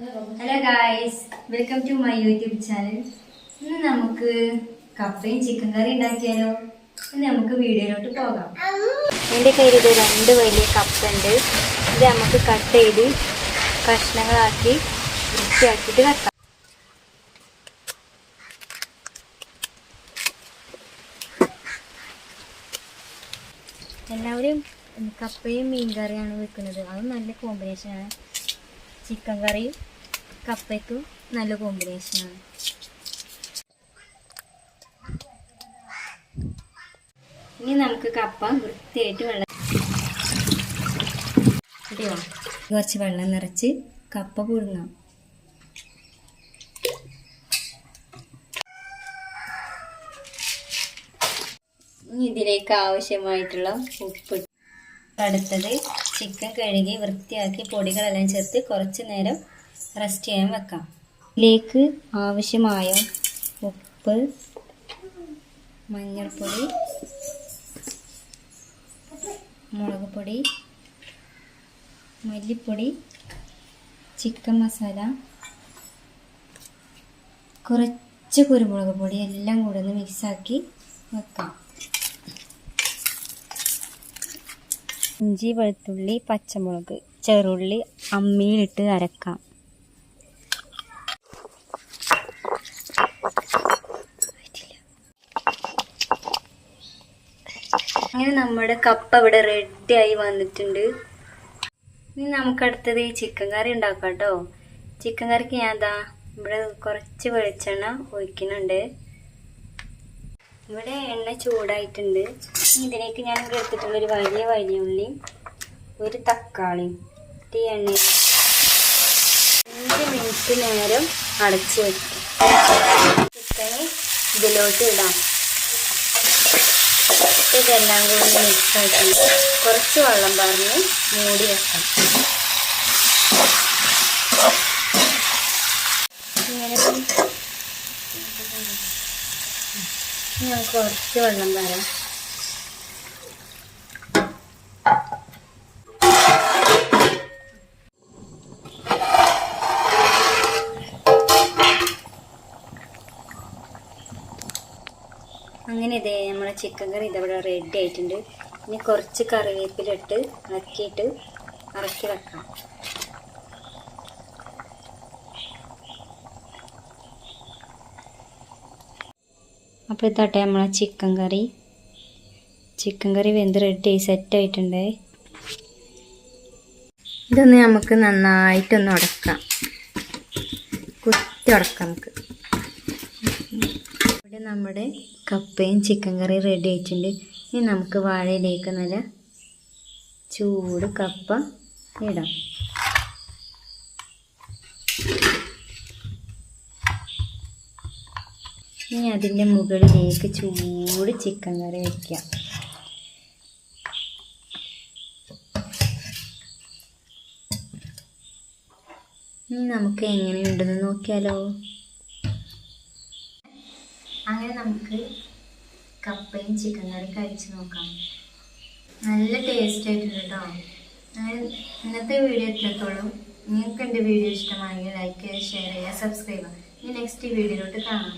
Hello guys welcome to my YouTube channel ഇന്ന് നമുക്ക് കപ്പയും ചിക്കൻ കറി ഉണ്ടാക്കിയാലോ? ഇന്ന് നമുക്ക് വീഡിയോയിലോട്ട് പോകാം. എന്റെ കയ്യിൽ ഇത് രണ്ട് വലിയ കപ്പുണ്ട്. ഇത് നമുക്ക് കട്ട് ചെയ്ത് കഷ്ണങ്ങളാക്കി വൃത്തിയാക്കിയിട്ട് വെക്കാം. എല്ലാവരും കപ്പയും മീൻ കറിയാണ് വെക്കുന്നത്. അത് നല്ല കോമ്പിനേഷനാണ് ചിക്കൻ കറിയും കപ്പയ്ക്കും നല്ല കോമ്പിനേഷനാണ് ഇനി നമുക്ക് കപ്പ വൃത്തിയായിട്ട് വെള്ളം കുറച്ച് വെള്ളം നിറച്ച് കപ്പ പുഴുങ്ങാം. ഇതിലേക്ക് ആവശ്യമായിട്ടുള്ള ഉപ്പ് അടുത്തത് ചിക്കൻ കഴുകി വൃത്തിയാക്കി പൊടികളെല്ലാം ചേർത്ത് കുറച്ച് നേരം റെസ്റ്റ് ചെയ്യാൻ വെക്കാം. ഇതിലേക്ക് ആവശ്യമായ ഉപ്പ് മഞ്ഞൾപ്പൊടി മുളക് പൊടി മല്ലിപ്പൊടി ചിക്കൻ മസാല കുറച്ച് കുരുമുളക് പൊടി എല്ലാം കൂടെ ഒന്ന് മിക്സാക്കി വെക്കാം. ഇഞ്ചി വെളുത്തുള്ളി പച്ചമുളക്. ചെറുള്ളി അമ്മിയിലിട്ട് അരക്കാം. അങ്ങനെ നമ്മുടെ കപ്പ ഇവിടെ റെഡി ആയി വന്നിട്ടുണ്ട്. ഇനി നമുക്കടുത്തത് ഈ ചിക്കൻ കറി ഉണ്ടാക്കാം കേട്ടോ. ചിക്കൻ കറിക്ക് ഞാൻ ഇതാ ഇവിടെ കുറച്ച് വെളിച്ചെണ്ണ ഒഴിക്കുന്നുണ്ട്. ഇവിടെ എണ്ണ ചൂടായിട്ടുണ്ട്. ഇതിലേക്ക് ഞാൻ ഇവിടെ എടുത്തിട്ടുള്ള ഒരു വലിയ വലിയ ഉള്ളി ഒരു തക്കാളി ഈ എണ്ണയിൽ അഞ്ച് മിനിറ്റ് നേരം അടച്ച് വെക്കും. ചിക്കന് ഇതിലോട്ട് ഇടാം. ഇതെല്ലാം കൂടി മിക്സ് ആക്കി കുറച്ച് വെള്ളം പറഞ്ഞ് മൂടി വെക്കാം. ഇങ്ങനെ ഞാൻ കുറച്ച് വെള്ളം തരാം. അങ്ങനെ ഇതേ നമ്മുടെ ചിക്കൻ കറി ഇതവിടെ റെഡി ആയിട്ടുണ്ട്. ഇനി കുറച്ച് കറിവേപ്പിലിട്ട് ഇളക്കിയിട്ട് ഇറക്കി വെക്കാം അപ്പോൾ ഇതാട്ടെ നമ്മളെ ചിക്കൻ കറി ചിക്കൻ കറി വെന്ത് റെഡി സെറ്റ് ആയിട്ടുണ്ട്. ഇതൊന്ന് നമുക്ക് നന്നായിട്ടൊന്ന് ഉടക്കാം. കുത്തി ഉടക്കാം നമുക്ക്. ഇവിടെ നമ്മുടെ കപ്പയും ചിക്കൻ കറി റെഡി ആയിട്ടുണ്ട്. ഇനി നമുക്ക് വാഴയിലേക്ക് നല്ല ചൂട് കപ്പ ഇടാം. ഇനി അതിന്റെ മുകളിലേക്ക് ചൂട് ചിക്കൻ കറി വയ്ക്കാം ഇനി നമുക്ക് എങ്ങനെയുണ്ടെന്ന് നോക്കിയാലോ? അങ്ങനെ നമുക്ക് കപ്പയും ചിക്കൻ കറി കഴിച്ച് നോക്കാം. നല്ല ടേസ്റ്റ് ആയിട്ടുണ്ട് കേട്ടോ ഇന്നത്തെ വീഡിയോ എത്രത്തോളം നിങ്ങൾക്ക് എന്റെ വീഡിയോ ഇഷ്ടമായെങ്കിൽ ലൈക്ക് ചെയ്യുക ഷെയർ ചെയ്യുക സബ്സ്ക്രൈബ് ചെയ്യുക. ഇനി നെക്സ്റ്റ് വീഡിയോയിലോട്ട് കാണാം.